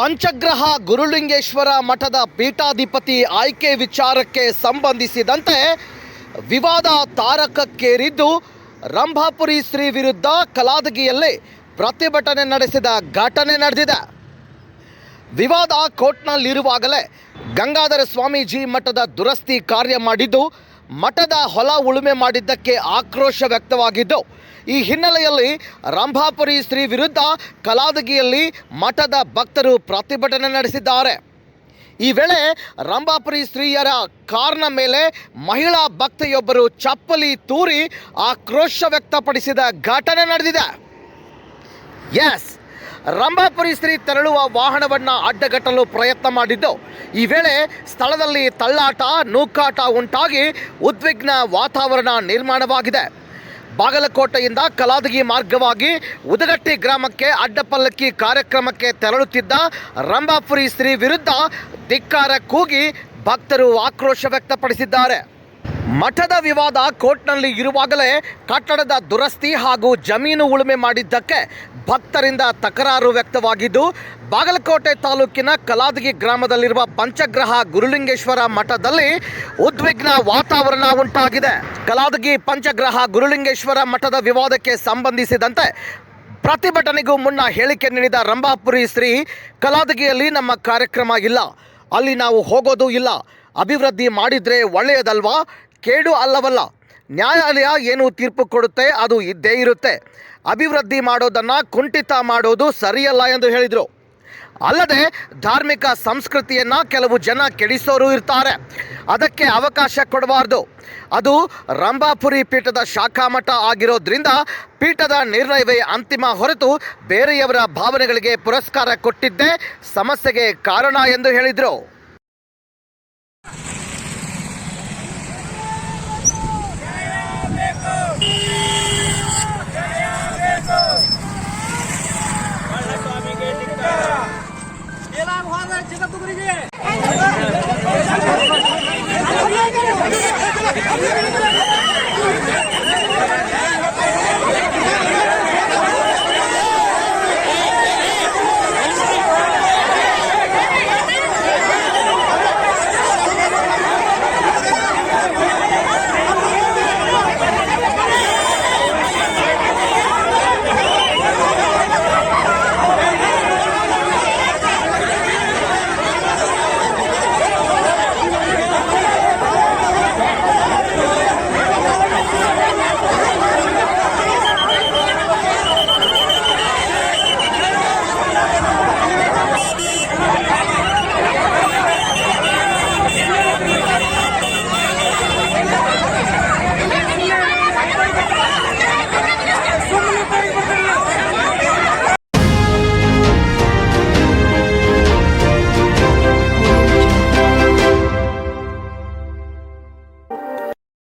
ಪಂಚಗ್ರಹ ಗುರುಲಿಂಗೇಶ್ವರ ಮಠದ ಪೀಠಾಧಿಪತಿ ಆಯ್ಕೆ ವಿಚಾರಕ್ಕೆ ಸಂಬಂಧಿಸಿದಂತೆ ವಿವಾದ ತಾರಕಕ್ಕೇರಿದ್ದು, ರಂಭಾಪುರಿ ಶ್ರೀ ವಿರುದ್ಧ ಕಲಾದಗಿಯಲ್ಲಿ ಪ್ರತಿಭಟನೆ ನಡೆಸಿದ ಘಟನೆ ನಡೆದಿದೆ. ವಿವಾದ ಕೋರ್ಟ್ನಲ್ಲಿರುವಾಗಲೇ ಗಂಗಾಧರ ಸ್ವಾಮೀಜಿ ಮಠದ ದುರಸ್ತಿ ಕಾರ್ಯ ಮಾಡಿದ್ದು ಮಠದ ಹೊಲ ಉಳುಮೆ ಮಾಡಿದ್ದಕ್ಕೆ ಆಕ್ರೋಶ ವ್ಯಕ್ತವಾಗಿದ್ದು, ಈ ಹಿನ್ನೆಲೆಯಲ್ಲಿ ರಂಭಾಪುರಿ ಶ್ರೀ ವಿರುದ್ಧ ಕಲಾದಗಿಯಲ್ಲಿ ಮಠದ ಭಕ್ತರು ಪ್ರತಿಭಟನೆ ನಡೆಸಿದ್ದಾರೆ. ಈ ವೇಳೆ ರಂಭಾಪುರಿ ಸ್ತ್ರೀಯರ ಕಾರ್ನ ಮೇಲೆ ಮಹಿಳಾ ಭಕ್ತೆಯೊಬ್ಬರು ಚಪ್ಪಲಿ ತೂರಿ ಆಕ್ರೋಶ ವ್ಯಕ್ತಪಡಿಸಿದ ಘಟನೆ ನಡೆದಿದೆ. ಎಸ್ ರಂಭಾಪುರಿ ಸ್ತ್ರೀ ತೆರಳುವ ವಾಹನವನ್ನು ಅಡ್ಡಗಟ್ಟಲು ಪ್ರಯತ್ನ ಮಾಡಿದ್ದು. ಈ ವೇಳೆ ಸ್ಥಳದಲ್ಲಿ ತಳ್ಳಾಟ, ನೂಕಾಟ ಉಂಟಾಗಿ ಉದ್ವಿಗ್ನ ವಾತಾವರಣ ನಿರ್ಮಾಣವಾಗಿದೆ. ಬಾಗಲಕೋಟೆಯಿಂದ ಕಲಾದಗಿ ಮಾರ್ಗವಾಗಿ ಉದಗಟ್ಟಿ ಗ್ರಾಮಕ್ಕೆ ಅಡ್ಡಪಲ್ಲಕ್ಕಿ ಕಾರ್ಯಕ್ರಮಕ್ಕೆ ತೆರಳುತ್ತಿದ್ದ ರಂಭಾಪುರಿ ಸ್ತ್ರೀ ವಿರುದ್ಧ ಧಿಕ್ಕಾರ ಕೂಗಿ ಭಕ್ತರು ಆಕ್ರೋಶ ವ್ಯಕ್ತಪಡಿಸಿದ್ದಾರೆ. ಮಠದ ವಿವಾದ ಕೋರ್ಟ್ನಲ್ಲಿ ಇರುವಾಗಲೇ ಕಟ್ಟಡದ ದುರಸ್ತಿ ಹಾಗೂ ಜಮೀನು ಉಳುಮೆ ಮಾಡಿದ್ದಕ್ಕೆ ಭಕ್ತರಿಂದ ತಕರಾರು ವ್ಯಕ್ತವಾಗಿದ್ದು, ಬಾಗಲಕೋಟೆ ತಾಲೂಕಿನ ಕಲಾದಗಿ ಗ್ರಾಮದಲ್ಲಿರುವ ಪಂಚಗ್ರಹ ಗುರುಲಿಂಗೇಶ್ವರ ಮಠದಲ್ಲಿ ಉದ್ವಿಗ್ನ ವಾತಾವರಣ ಉಂಟಾಗಿದೆ. ಕಲಾದಗಿ ಪಂಚಗ್ರಹ ಗುರುಲಿಂಗೇಶ್ವರ ಮಠದ ವಿವಾದಕ್ಕೆ ಸಂಬಂಧಿಸಿದಂತೆ ಪ್ರತಿಭಟನೆಗೂ ಮುನ್ನ ಹೇಳಿಕೆ ನೀಡಿದ ರಂಭಾಪುರಿ ಶ್ರೀ ಕಲಾದಗಿಯಲ್ಲಿ ನಮ್ಮ ಕಾರ್ಯಕ್ರಮ ಇಲ್ಲ. ಅಲ್ಲಿ ನಾವು ಹೋಗೋದು ಇಲ್ಲ. ಅಭಿವೃದ್ಧಿ ಮಾಡಿದರೆ ಒಳ್ಳೆಯದಲ್ವಾ? ಕೇಡು ಅಲ್ಲವಲ್ಲ. ನ್ಯಾಯಾಲಯ ಏನು ತೀರ್ಪು ಕೊಡುತ್ತೆ ಅದು ಇದ್ದೇ ಇರುತ್ತೆ. ಅಭಿವೃದ್ಧಿ ಮಾಡೋದನ್ನು ಕುಂಠಿತ ಮಾಡೋದು ಸರಿಯಲ್ಲ ಎಂದು ಹೇಳಿದರು. ಅಲ್ಲದೆ ಧಾರ್ಮಿಕ ಸಂಸ್ಕೃತಿಯನ್ನು ಕೆಲವು ಜನ ಕೆಡಿಸೋರು ಇರ್ತಾರೆ. ಅದಕ್ಕೆ ಅವಕಾಶ ಕೊಡಬಾರ್ದು. ಅದು ರಂಭಾಪುರಿ ಪೀಠದ ಶಾಖಾಮಠ ಆಗಿರೋದ್ರಿಂದ ಪೀಠದ ನಿರ್ಣಯವೇ ಅಂತಿಮ ಹೊರತು ಬೇರೆಯವರ ಭಾವನೆಗಳಿಗೆ ಪುರಸ್ಕಾರ ಕೊಟ್ಟಿದ್ದೇ ಸಮಸ್ಯೆಗೆ ಕಾರಣ ಎಂದು ಹೇಳಿದರು. Thank you.